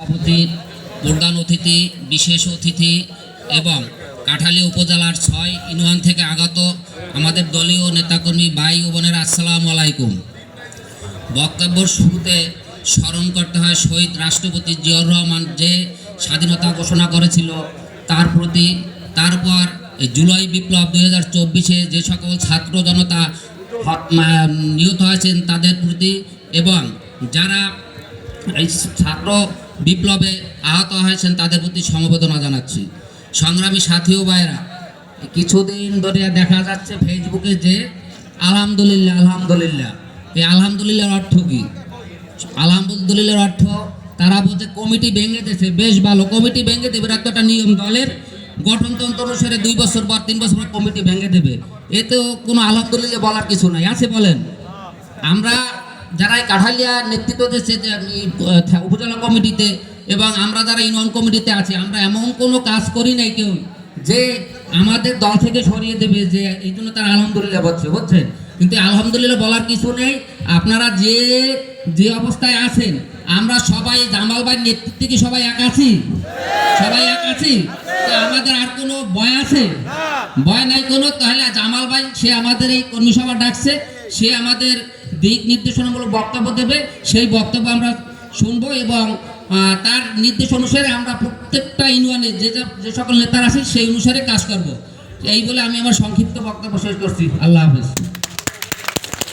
সভাপতি, প্রধান অতিথি, বিশেষ অতিথি এবং কাঠালী উপজেলার ছয় ইউনিয়ন থেকে আগত আমাদের দলীয় নেতাকর্মী ভাই ও বোনের, আসসালামু আলাইকুম। বক্তব্যের শুরুতে স্মরণ করতে হয় শহীদ রাষ্ট্রপতি জিয়াউর রহমান যে স্বাধীনতা ঘোষণা করেছিল তার প্রতি। তারপর জুলাই বিপ্লব দুই হাজার চব্বিশে যে সকল ছাত্র জনতা নিহত হয়েছেন তাদের প্রতি এবং যারা এই ছাত্র বিপ্লবে আহত হয়েছেন তাদের প্রতি সমবেদনা জানাচ্ছি। সংগ্রামী সাথী ও ভাইরা কিছুদিন ধরে দেখা যাচ্ছে ফেসবুকে যে আলহামদুলিল্লাহ আলহামদুলিল্লাহ। এই আলহামদুলিল্লাহর অর্থ কি? আলহামদুলিল্লাহর অর্থ, তারা বলছে কমিটি ভেঙে দিয়েছে, বেশ ভালো। কমিটি ভেঙে দেবে এরা তো একটা নিয়ম। দলের গঠনতন্ত্র অনুসারে দুই বছর পর, তিন বছর পর কমিটি ভেঙে দেবে। এতেও কোনো আলহামদুলিল্লাহ বলার কিছু নাই। আছে বলেন? আমরা যারা এই কাঠালিয়া নেতৃত্ব দিচ্ছে যে উপজেলা কমিটিতে এবং আমরা যারা ইউনিয়ন কমিটিতে আছি আমরা এমন কোনো কাজ করি নাই কেউ যে আমাদের দল থেকে সরিয়ে দেবে যে এই জন্য তারা আলহামদুলিল্লাহ বলছে বুঝছেন? কিন্তু আলহামদুলিল্লাহ বলার কিছু নেই। আপনারা যে যে অবস্থায় আছেন আমরা সবাই জামাল ভাইয়ের নেতৃত্বে কি সবাই এক আছি? সবাই এক আছি? আমাদের আর কোনো ভয় আছে? ভয় নাই কোনো? তাহলে জামাল ভাই সে আমাদের এই কর্মী সভা ডাকছে। সে আমাদের দিক নির্দেশনামূলক বক্তব্য দেবে। সেই বক্তব্য আমরা শুনব এবং তার নির্দেশ অনুসারে আমরা প্রত্যেকটা ইউনিয়নে যে যে সকল নেতারা আছে সেই অনুসারে কাজ করব। এই বলে আমি আমার সংক্ষিপ্ত বক্তব্য শেষ করছি। আল্লাহ হাফেজ।